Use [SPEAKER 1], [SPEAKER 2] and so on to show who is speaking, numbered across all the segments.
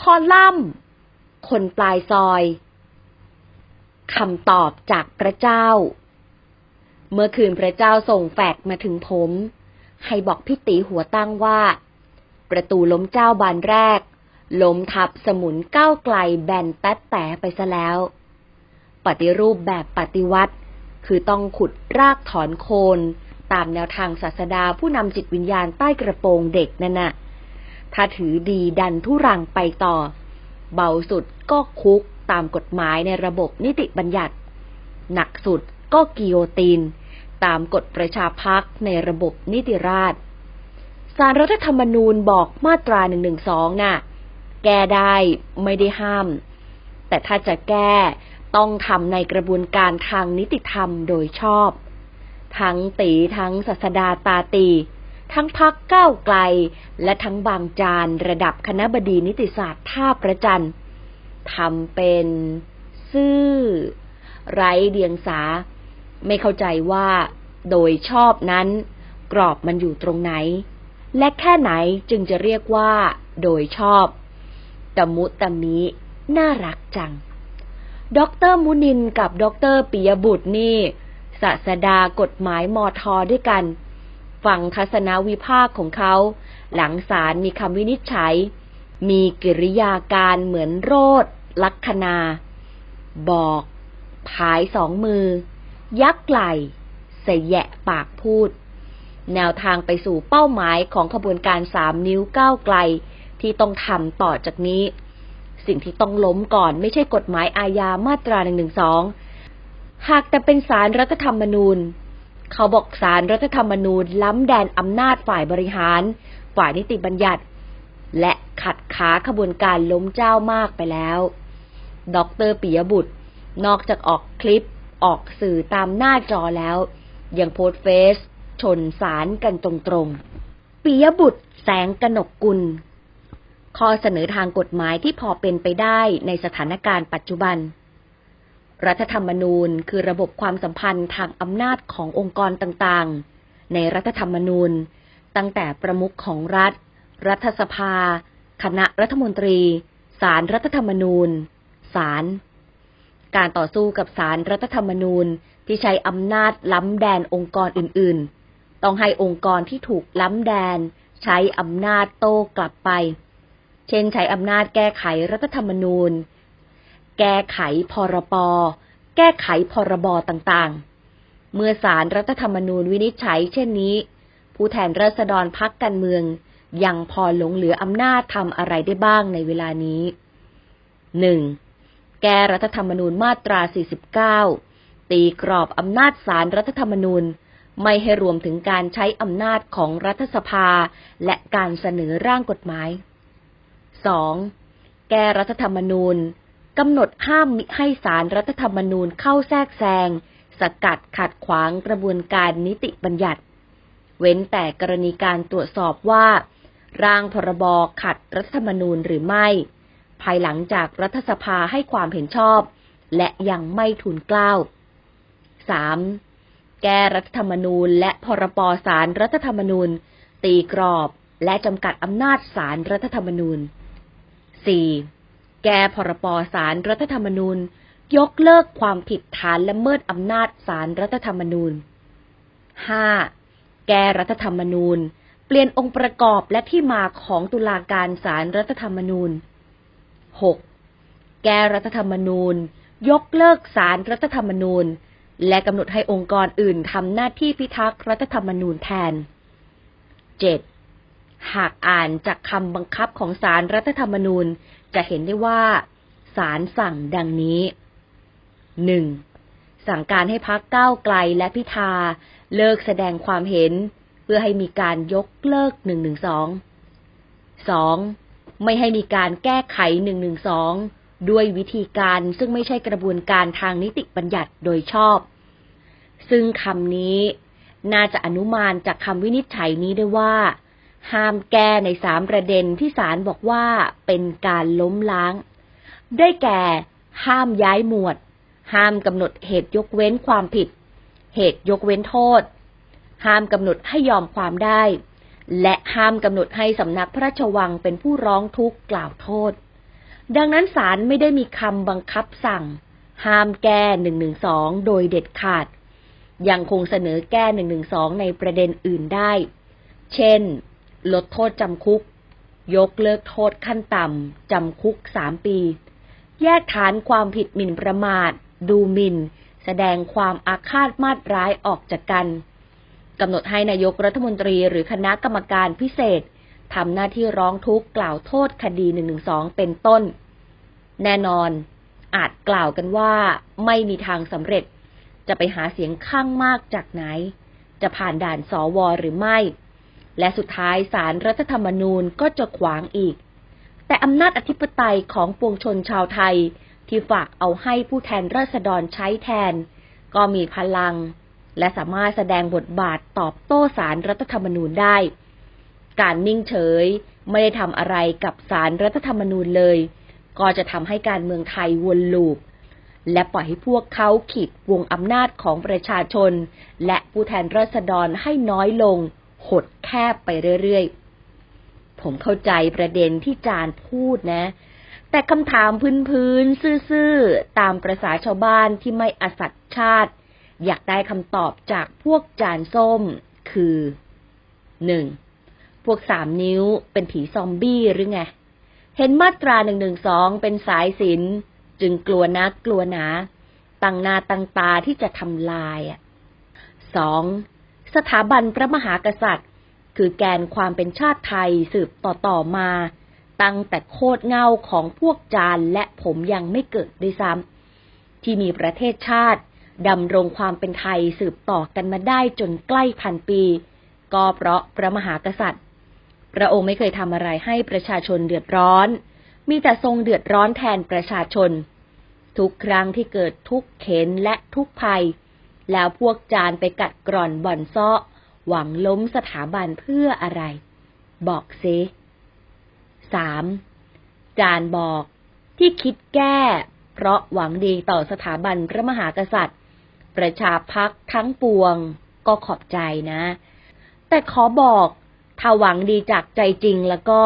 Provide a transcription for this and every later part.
[SPEAKER 1] คอลัมน์ คนปลายซอยคำตอบจากพระเจ้า เมื่อคืนพระเจ้าส่งแฟกมาถึงผม ให้บอกพี่ตีหัวตั้งว่า ประตูล้มเจ้าบานแรก ล้มทับสมุนก้าวไกลแบนแต๊ดแต่ไปซะแล้ว ปฏิรูปแบบปฏิวัติ คือต้องขุดรากถอนโคน ตามแนวทางศาสดาผู้นำจิตวิญญาณใต้กระโปรงเด็กนั่นน่ะ ถ้าถือดีดันทุรังไปต่อ เบาสุดก็คุกตามกฎหมายในระบบนิติบัญญัติ หนักสุดก็กิโยติน ตามกฎประชาพักในระบบนิติราษฎร์สารรัฐธรรมนูญบอกมาตรา1นึน่ะ แก้ได้ไม่ได้ห้าม แต่ถ้าจะแก้ต้องทำในกระบวนการทางนิติธรรมโดยชอบ ทั้งตีทั้งศาสดาตาตี ทั้งพักก้าวไกล และทั้งบางจานระดับคณะบดีนิติศาสตร์ท่าประจันทำเป็นซื่อ ไร้เดียงสา ไม่เข้าใจว่าโดยชอบนั้น กรอบมันอยู่ตรงไหน และแค่ไหนจึงจะเรียกว่า โดยชอบตะมุตะมิ น่ารักจังด็อกเตอร์มุนินกับด็อกเตอร์ปิยบุตรนี่ศาสดากฎหมายมอทอด้วยกัน ฟังทัศนวิภาคของเขา หลังศาลมีคำวินิจฉัย มีกิริยาการเหมือนโรดลักษณาบอก ผายสองมือ ยักไหลใส่แยะปากพูด แนวทางไปสู่เป้าหมายของขบวนการสามนิ้วก้าวไกลที่ต้องทำต่อจากนี้ สิ่งที่ต้องล้มก่อนไม่ใช่กฎหมายอาญามาตรา1นึหากแต่เป็นสารรัฐธรรมนูญ เขาบอกสารรัฐธรรมนูญล้ำแดนอำนาจฝ่ายบริหาร ฝ่ายนิติบัญญัติ และขัดขาขบวนการล้มเจ้ามากไปแล้วดรปิยบุตร นอกจากออกคลิปออกสื่อตามหน้าจอแล้ว ยังโพสเฟซชนสารกันตรงๆปิยบุตรแสงกนกกุล ข้อเสนอทางกฎหมายที่พอเป็นไปได้ในสถานการณ์ปัจจุบัน รัฐธรรมนูญคือระบบความสัมพันธ์ทางอำนาจขององค์กรต่างๆ ในรัฐธรรมนูญ ตั้งแต่ประมุขของรัฐ รัฐสภา คณะรัฐมนตรีสารรัฐธรรมนูญ ศาล การต่อสู้กับสารรัฐธรรมนูญที่ใช้อำนาจล้ำแดนองค์กรอื่นๆ ต้องให้องค์กรที่ถูกล้ำแดน ใช้อำนาจโต้กลับไป เช่นใช้อำนาจแก้ไขรัฐธรรมนูญ แก้ไขพรปแก้ไขพรบต่างๆ เมื่อสารรัฐธรรมนูญวินิจฉัยเช่นนี้ ผู้แทนราษฎรพักการเมือง ยังพอหลงเหลืออำนาจทำอะไรได้บ้างในเวลานี้ 1. แก้รัฐธรรมนูญมาตรา 49 ตีกรอบอำนาจสารรัฐธรรมนูญไม่ให้รวมถึงการใช้อำนาจของรัฐสภาและการเสนอร่างกฎหมาย 2. แก้รัฐธรรมนูญ กำหนดห้ามมิให้สารรัฐธรรมนูญเข้าแทรกแซง สกัดขัดขวางกระบวนการนิติบัญญัติ เว้นแต่กรณีการตรวจสอบว่า ร่างพรบขัดรัฐธรรมนูญหรือไม่ ภายหลังจากรัฐสภาให้ความเห็นชอบ และยังไม่ทูลเกล้า 3. แก้รัฐธรรมนูญและพรบสารรัฐธรรมนูญ ตีกรอบและจำกัดอำนาจสารรัฐธรรมนูญ 4. แก้พรบสารรัฐธรรมนูญ ยกเลิกความผิดฐานละเมิดอำนาจสารรัฐธรรมนูญ 5. แก้รัฐธรรมนูญ เปลี่ยนองค์ประกอบและที่มาของตุลาการสารรัฐธรรมนูญ 6. แก้รัฐธรรมนูญ ยกเลิกสารรัฐธรรมนูญ และกำหนดให้องค์กรอื่นทำหน้าที่พิทักษ์รัฐธรรมนูญแทน 7. หากอ่านจากคำบังคับของสารรัฐธรรมนูญ จะเห็นได้ว่าสารสั่งดังนี้ 1. สั่งการให้พักก้าวไกลและพิธาเลิกแสดงความเห็น เพื่อให้มีการยกเลิก112 2. ไม่ให้มีการแก้ไข112ด้วยวิธีการซึ่งไม่ใช่กระบวนการทางนิติบัญญัติโดยชอบ ซึ่งคำนี้ น่าจะอนุมานจากคำวินิจฉัยนี้ได้ว่า ห้ามแก้ในสามประเด็นที่ศาลบอกว่าเป็นการล้มล้าง ได้แก่ ห้ามย้ายหมวด ห้ามกำหนดเหตุยกเว้นความผิด เหตุยกเว้นโทษ ห้ามกำหนดให้ยอมความได้ และห้ามกำหนดให้สำนักพระราชวังเป็นผู้ร้องทุกข์กล่าวโทษ ดังนั้นศาลไม่ได้มีคำบังคับสั่ง ห้ามแก้หนึ่งหนึ่งสองโดยเด็ดขาด ยังคงเสนอแก้หนึ่งหนึ่งสองในประเด็นอื่นได้ เช่น ลดโทษจำคุก ยกเลิกโทษขั้นต่ำจำคุกสามปี แยกฐานความผิดหมิ่นประมาท ดูหมิ่น แสดงความอาฆาตมาตร้ายออกจากกันกำหนดให้นายกรัฐมนตรีหรือคณะกรรมการพิเศษทำหน้าที่ร้องทุกข์กล่าวโทษคดี112 เป็นต้น แน่นอน อาจกล่าวกันว่าไม่มีทางสำเร็จ จะไปหาเสียงข้างมากจากไหน จะผ่านด่านสวหรือไม่ และสุดท้ายสารรัฐธรรมนูญก็จะขวางอีก แต่อำนาจอธิปไตยของปวงชนชาวไทยที่ฝากเอาให้ผู้แทนราษฎรใช้แทน ก็มีพลัง และสามารถแสดงบทบาทตอบโต้สารรัฐธรรมนูญได้ การนิ่งเฉยไม่ได้ทำอะไรกับสารรัฐธรรมนูญเลย ก็จะทำให้การเมืองไทยวนลูป และปล่อยให้พวกเขาขีดวงอำนาจของประชาชน และผู้แทนราษฎรให้น้อยลง ดแคบไปเรื่อยๆ ผมเข้าใจประเด็นที่จานพูดนะ แต่คำถามพื้นๆ ซื่อๆ ตามประษาชาวบ้านที่ไม่อสัตย์ชาติ อยากได้คำตอบจากพวกจานส้ม คือหนึ่งพวกสามนิ้วเป็นผีซอมบี้หรือไง เห็นมาตราหนึ่งหนึ่งสองเป็นสายสิน จึงกลัวนักกลัวหนาตั้งนาตั้งตาที่จะทำลายอะสอง สถาบันพระมหากษัตริย์ คือแกนความเป็นชาติไทยสืบต่อๆมา ตั้งแต่โคตรเงาของพวกจานและผมยังไม่เกิดด้วยซ้ำที่มีประเทศชาติดำรงความเป็นไทยสืบต่อกันมาได้จนใกล้พันปี ก็เพราะพระมหากษัตริย์ พระองค์ไม่เคยทำอะไรให้ประชาชนเดือดร้อน มีแต่ทรงเดือดร้อนแทนประชาชน ทุกครั้งที่เกิดทุกข์เข็นและทุกข์ภัย แล้วพวกจานไปกัดกร่อนบ่อนซ้อหวังล้มสถาบันเพื่ออะไร บอกซิสามจานบอกที่คิดแก้ เพราะหวังดีต่อสถาบันพระมหากษัตริย์ ประชาพักทั้งปวงก็ขอบใจนะ แต่ขอบอกถ้าหวังดีจากใจจริงแล้วก็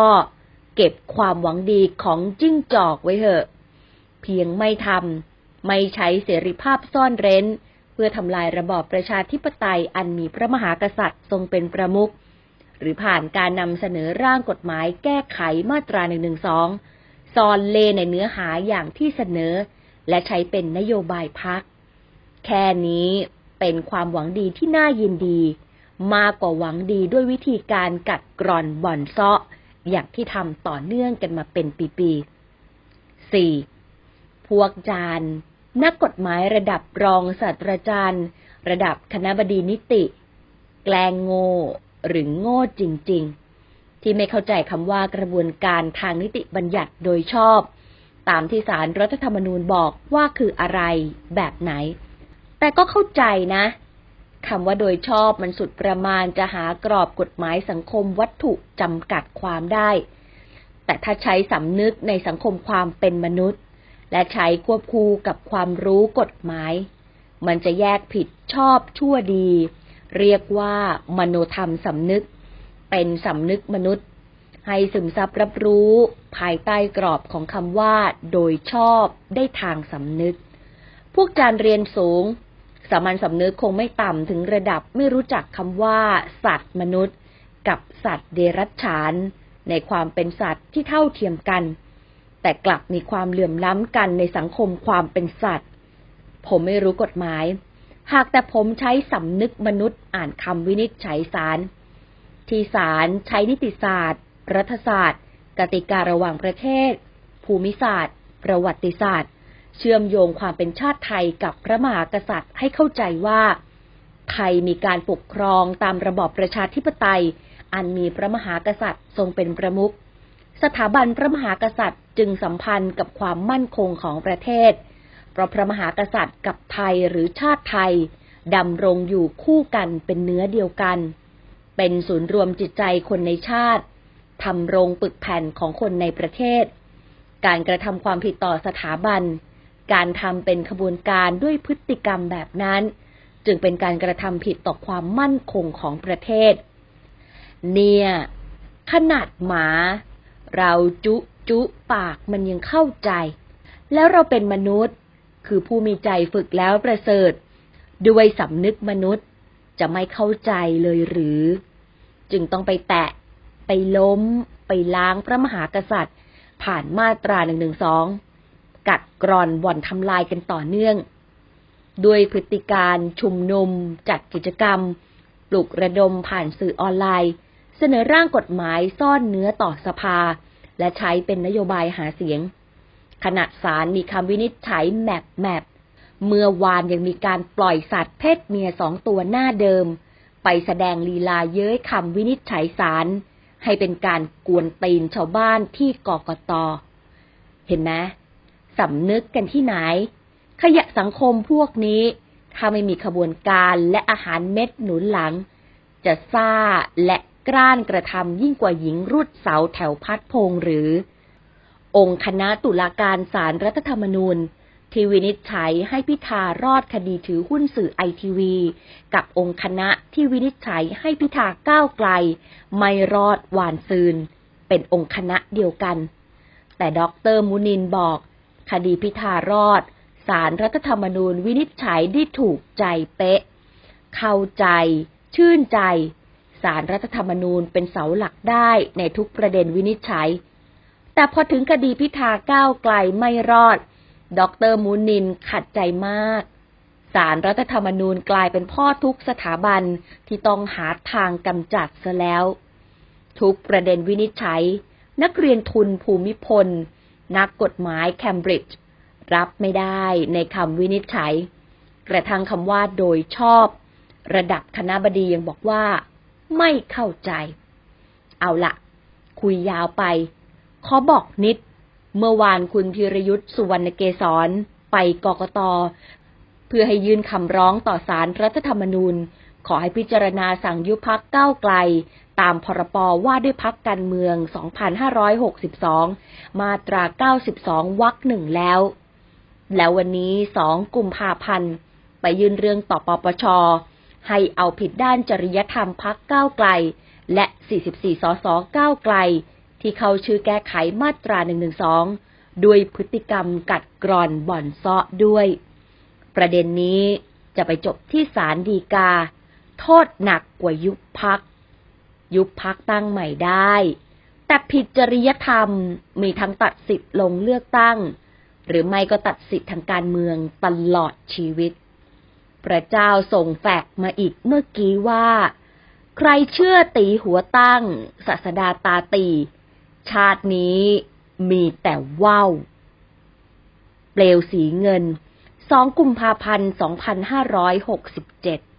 [SPEAKER 1] เก็บความหวังดีของจิ้งจอกไว้เถอะ เพียงไม่ทำไม่ใช้เสรีภาพซ่อนเร้น เพื่อทำลายระบอบประชาธิปไตยอันมีพระมหากษัตริย์ทรงเป็นประมุขหรือผ่านการนำเสนอร่างกฎหมายแก้ไขมาตรา1นึซอนเลในเนื้อหาอย่างที่เสนอ และใช้เป็นนโยบายพัก แค่นี้เป็นความหวังดีที่น่ายินดี มากกว่าหวังดีด้วยวิธีการกัดกร่อนบ่อนเซาะ อย่างที่ทำต่อเนื่องกันมาเป็นปีๆ 4. พวกจาน นักกฎหมายระดับรองศาสตราจารย์ ระดับคณะบดีนิติ แกลงโง่หรือโง่จริง ๆ ที่ไม่เข้าใจคำว่ากระบวนการทางนิติบัญญัติโดยชอบ ตามที่สารรัฐธรรมนูญบอกว่าคืออะไรแบบไหน แต่ก็เข้าใจนะคำว่าโดยชอบมันสุดประมาณจะหากรอบกฎหมายสังคมวัตถุจำกัดความได้ แต่ถ้าใช้สำนึกในสังคมความเป็นมนุษย์ และใช้ควบคู่กับความรู้กฎหมาย มันจะแยกผิดชอบชั่วดี เรียกว่ามโนธรรมสำนึก เป็นสำนึกมนุษย์ ให้ซึมซับรับรู้ ภายใต้กรอบของคำว่า โดยชอบได้ทางสำนึก พวกจารเรียนสูง สามัญสำนึกคงไม่ต่ำถึงระดับไม่รู้จักคำว่า สัตว์มนุษย์ กับสัตว์เดรัจฉาน ในความเป็นสัตว์ที่เท่าเทียมกัน แต่กลับมีความเหลื่อมล้ำกันในสังคมความเป็นสัตว์ ผมไม่รู้กฎหมาย หากแต่ผมใช้สำนึกมนุษย์อ่านคำวินิจฉัยศาลที่ศาลใช้นิติศาสตร์ รัฐศาสตร์ กติการะหว่างประเทศ ภูมิศาสตร์ ประวัติศาสตร์ เชื่อมโยงความเป็นชาติไทยกับพระมหากษัตริย์ให้เข้าใจว่าไทยมีการปกครองตามระบอบประชาธิปไตย อันมีพระมหากษัตริย์ทรงเป็นประมุข สถาบันพระมหากษัตริย์จึงสัมพันธ์กับความมั่นคงของประเทศ เพราะพระมหากษัตริย์กับไทยหรือชาติไทยดำรงอยู่คู่กันเป็นเนื้อเดียวกัน เป็นศูนย์รวมจิตใจคนในชาติทำรงปึกแผ่นของคนในประเทศ การกระทำความผิดต่อสถาบัน การทำเป็นขบวนการด้วยพฤติกรรมแบบนั้น จึงเป็นการกระทำผิดต่อความมั่นคงของประเทศ เนี่ย ขนาดหมา เราจุจุปากมันยังเข้าใจ แล้วเราเป็นมนุษย์ คือผู้มีใจฝึกแล้วประเสริฐ ด้วยสำนึกมนุษย์จะไม่เข้าใจเลยหรือ จึงต้องไปแตะ ไปล้ม ไปล้างพระมหากษัตริย์ ผ่านมาตราหนึ่งหนึ่งสองกัดกร่อนบ่อนทำลายกันต่อเนื่อง ด้วยพฤติการชุมนุม จัดกิจกรรม ปลุกระดมผ่านสื่อออนไลน์ เสนอร่างกฎหมายซ่อนเนื้อต่อสภา และใช้เป็นนโยบายหาเสียง ขณะศาลมีคำวินิจฉัยแมปแมปเมื่อวานยังมีการปล่อยสัตว์เพศเมียสองตัวหน้าเดิม ไปแสดงลีลาเย้ยคำวินิจฉัยศาลให้เป็นการกวนตีนชาวบ้านที่กกต เห็นไหมสำนึกกันที่ไหน ขยะสังคมพวกนี้ ถ้าไม่มีขบวนการและอาหารเม็ดหนุนหลัง จะซ่าและ กล้านกระทำยิ่งกว่าหญิงรุดเสาแถวพัดพงหรือ องค์คณะตุลาการศาลรรัฐธรรมนูญ ที่วินิจฉัยให้พิธารอดคดีถือหุ้นสื่อไอทีวี กับองค์คณะที่วินิจฉัยให้พิธาก้าวไกล ไม่รอดหวานซืน เป็นองค์คณะเดียวกัน แต่ด็อกเตอร์มุนินบอก คดีพิธารอดศาลรรัฐธรรมนูญวินิจฉัยได้ถูกใจเป๊ะ เข้าใจ ชื่นใจ ศารรัฐธรรมนูญเป็นเสาหลักได้ในทุกประเด็นวินิจฉัย แต่พอถึงคดีพิธาก้าวไกลไม่รอด ดรมูนินขัดใจมากศารรัฐธรรมนูญกลายเป็นพ่อทุกสถาบันที่ต้องหาทางกำจัดซะแล้ว ทุกประเด็นวินิจฉัย นักเรียนทุนภูมิพล นักกฎหมายแคมบริดจ์รับไม่ได้ในคำวินิจฉัย กระทั่งคำว่าโดยชอบ ระดับคณะบดียังบอกว่า ไม่เข้าใจ เอาละคุยยาวไป ขอบอกนิด เมื่อวานคุณพิรยุทธ์สุวรรณเกษรไปกกต เพื่อให้ยื่นคำร้องต่อศารรัฐธรรมนูญ ขอให้พิจารณาสั่งยุบพักก้าวไกล ตามพรปว่าด้วยพักการเมือง 2562 มาตรา 92 วรรคหนึ่งแล้ว แล้ววันนี้ 2 กุมภาพันธ์ ไปยื่นเรื่องต่อปปช ให้เอาผิดด้านจริยธรรมพักก้าวไกล และ 44 สสก้าวไกล ที่เขาชื่อแก้ไขมาตรา 112 ด้วยพฤติกรรมกัดกร่อนบ่อนเซาะด้วย ประเด็นนี้จะไปจบที่ศาลฎีกา โทษหนักกว่ายุบพัก ยุบพักตั้งใหม่ได้ แต่ผิดจริยธรรมมีทั้งตัดสิทธิ์ลงเลือกตั้ง หรือไม่ก็ตัดสิทธิ์ทางการเมืองตลอดชีวิต พระเจ้าส่งแฟกมาอีกเมื่อกี้ว่า ใครเชื่อตีหัวตั้งศาสดาตาตี ชาตินี้มีแต่ว่าวเปลวสีเงิน 2 กุมภาพันธ์ 2567